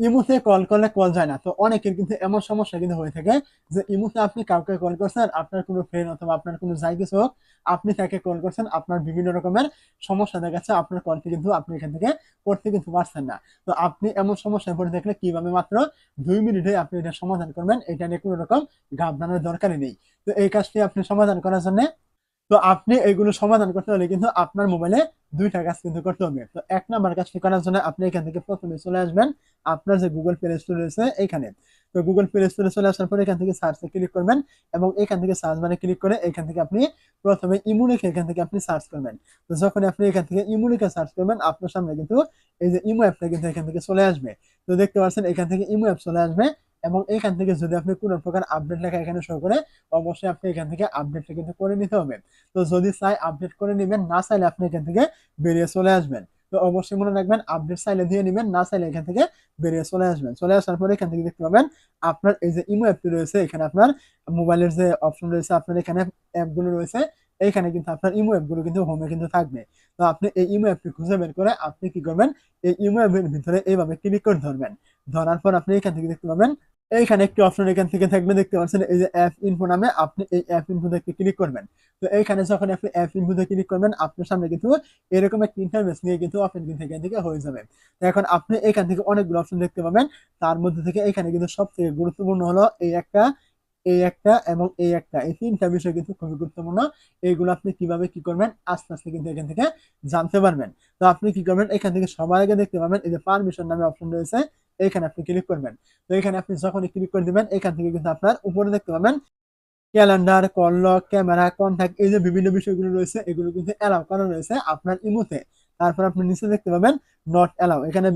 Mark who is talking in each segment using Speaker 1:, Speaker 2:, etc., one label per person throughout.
Speaker 1: ইমুতে কল করলে কল যায় না। তো অনেকের কিন্তু এমন সমস্যা কিন্তু হয়ে থাকে যে ইমুতে আপনি কাউকে কল করছেন, আপনার কোনো ফ্রেন্ড অথবা আপনার কোনো যাই কিছু হোক, আপনি তাকে কল করছেন, আপনার বিভিন্ন রকমের সমস্যা দেখাচ্ছে আপনার কলটি কিন্তু আপনি এখান থেকে করতে কিন্তু পারছেন না। তো আপনি এমন সমস্যায় পড়ে দেখলে কীভাবে মাত্র দুই মিনিটে আপনি এটা সমাধান করবেন, এটা নিয়ে কোনো রকম ঘাবড়ানোর দরকারই নেই। তো এই কাজটি আপনি সমাধান করার জন্য তো আপনি এগুলো সমাধান করতে হলে কিন্তু আপনার মোবাইলে দুইটা কাজ কিন্তু করতে হবে। তো এক নাম্বার কাজটি করার জন্য আপনি এখান থেকে প্রথমে চলে আসবেন আপনার যে গুগল প্লে স্টোর রয়েছে এখানে। তো গুগল প্লে স্টোরে চলে আসার পরে এখান থেকে সার্চে ক্লিক করবেন এবং এখান থেকে সার্চ বারে ক্লিক করে এখান থেকে আপনি প্রথমে ইমু লিখে এখান থেকে আপনি সার্চ করবেন। তো যখন আপনি এখান থেকে ইমু লিখে সার্চ করবেন, আপনার সামনে কিন্তু এই যে ইমো অ্যাপটা কিন্তু এখান থেকে চলে আসবে। তো দেখতে পাচ্ছেন এখান থেকে ইমো অ্যাপ চলে আসবে। এবং এখান থেকে যদি আপনি কোনো প্রকার আপডেট লেখা এখানে শো করে, অবশ্যই আপনি এখান থেকে আপডেটটা কিন্তু করে নিতে হবে। তো যদি চাই আপডেট করে নেবেন, না চাইলে আপনি এখান থেকে বেরিয়ে চলে আসবেন। তো অবশ্যই মনে রাখবেন আপডেট চাইলে দিয়ে নেবেন, না চাইলে এখান থেকে বেরিয়ে চলে আসবেন। চলে আসার পরে এখান থেকে দেখতে পাবেন, আপনার এই যে ইমো অ্যাপটি রয়েছে, এখানে আপনার মোবাইলের যে অপশন রয়েছে, আপনার এখানে অ্যাপগুলো রয়েছে এইখানে কিন্তু আপনার ইমো অ্যাপগুলো কিন্তু হোমে কিন্তু থাকবে। তো আপনি এই ইমো অ্যাপটি খুঁজে বের করে আপনি কি করবেন, এই ইমো অ্যাপের ভিতরে এইভাবে ক্লিক করে ধরবেন। ধরার পর আপনি এখান থেকে দেখতে পাবেন এইখানে একটি অপশন এখান থেকে থাকবে, দেখতে পাচ্ছেন এই যে অ্যাপ ইনফো নামে আপনি এই অ্যাপ ইনফোতে একটি ক্লিক করবেন। তো এইখানে যখন আপনি অ্যাপ ইনফোতে ক্লিক করবেন, আপনার সামনে কিন্তু এরকম একটা ইন্টারভেস নিয়ে কিন্তু ওপেন কিন্তু এখান থেকে হয়ে যাবে। তো এখন আপনি এখান থেকে অনেকগুলো অপশন দেখতে পাবেন। তার মধ্যে থেকে এখানে কিন্তু সব থেকে গুরুত্বপূর্ণ হলো এই একটা এই একটা এবং এই একটা। এই তিনটা বিষয় কিন্তু খুবই গুরুত্বপূর্ণ। এইগুলো আপনি কীভাবে কি করবেন, আস্তে আস্তে কিন্তু এখান থেকে জানতে পারবেন। তো আপনি কি করবেন, এখান থেকে সবার আগে দেখতে পাবেন এই যে পারমিশন নামে অপশন রয়েছে। এখানে আপনি ক্লিক করবেন। তো এখানে আপনি যখনই ক্লিক করে দিবেন, এখান থেকে কিন্তু আপনার উপরে দেখতে পাবেন ক্যালেন্ডার কল ক্যামেরা কন্ট্যাক্ট এই যে বিভিন্ন বিষয়গুলো রয়েছে, এগুলো কিন্তু অ্যালাউ করা রয়েছে আপনার ইমোতে। তারপর আপনি নিচে দেখতে পাবেন নট অ্যালাউ এখানে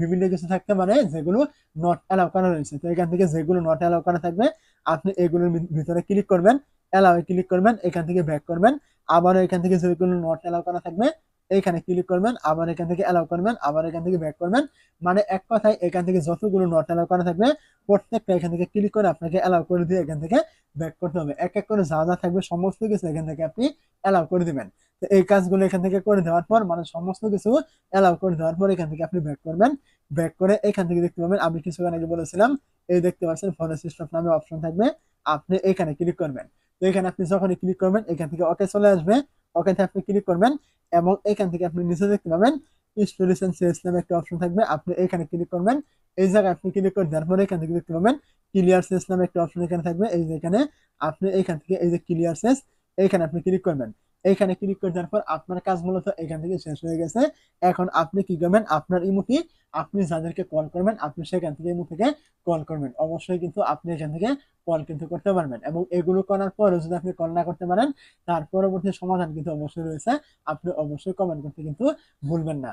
Speaker 1: বিভিন্ন কিছু থাকতে পারে যেগুলো নট অ্যালাউ করা রয়েছে। তো এখান থেকে যেগুলো নট অ্যালাউ করা থাকবে, আপনি এগুলোর ভিতরে ক্লিক করবেন অ্যালাউ ক্লিক করবেন, এখান থেকে ব্যাক করবেন। আবার এখান থেকে যেগুলো নট অ্যালাউ করা থাকবে এইখানে ক্লিক করবেন আবার এখান থেকে অ্যালাউ করবেন আবার এখান থেকে ব্যাক করবেন মানে এক কথায় এখান থেকে যতগুলো নট অ্যালাউ করা থাকবে প্রত্যেকটা এখান থেকে ক্লিক করে আপনাকে অ্যালাউ করে দিয়ে এখান থেকে ব্যাক করতে হবে এক এক করে যা যা থাকবে সমস্ত কিছু এখান থেকে আপনি অ্যালাউ করে দিবেন তো এই কাজগুলো এখান থেকে করে দেওয়ার পর মানে সমস্ত কিছু অ্যালাউ করে দেওয়ার পর এখান থেকে আপনি ব্যাক করবেন ব্যাক করে এখান থেকে দেখতে পাবেন আমি কিছুক্ষণ আগে বলেছিলাম এই দেখতে পাচ্ছেন ফরেস্ট স্টপ নামে অপশন থাকবে আপনি এখানে ক্লিক করবেন তো এখানে আপনি যখনই ক্লিক করবেন এখান থেকে ওকে চলে আসবে ওকেতে আপনি ক্লিক করবেন এবং এখান থেকে আপনি নিচে দেখতে পাবেন স্টোরেজ সেলস নামে একটা অপশন থাকবে। আপনি এখানে ক্লিক করবেন। এই জায়গায় আপনি ক্লিক করে দেওয়ার পরে এখান থেকে দেখতে পাবেন ক্লিয়ার সেলস নামে একটা অপশন এখানে থাকবে। এই যে এখানে আপনি এখান থেকে এই যে ক্লিয়ার সেলস এইখানে আপনি ক্লিক করবেন। এইখানে ক্লিক করে দেওয়ার পর আপনার কাজ মূলত এখান থেকে শেষ হয়ে গেছে। এখন আপনি কি করবেন? আপনার ইমুটি আপনি যাদেরকে কল করবেন, আপনি সেখান থেকে ইমু থেকে কল করবেন। অবশ্যই কিন্তু আপনি এখান থেকে কল কিন্তু করতে পারবেন এবং এগুলো করার পরে যদি আপনি কল না করতে পারেন, তার পরবর্তী সমাধান কিন্তু অবশ্যই রয়েছে। আপনি অবশ্যই কমেন্ট করতে কিন্তু ভুলবেন না।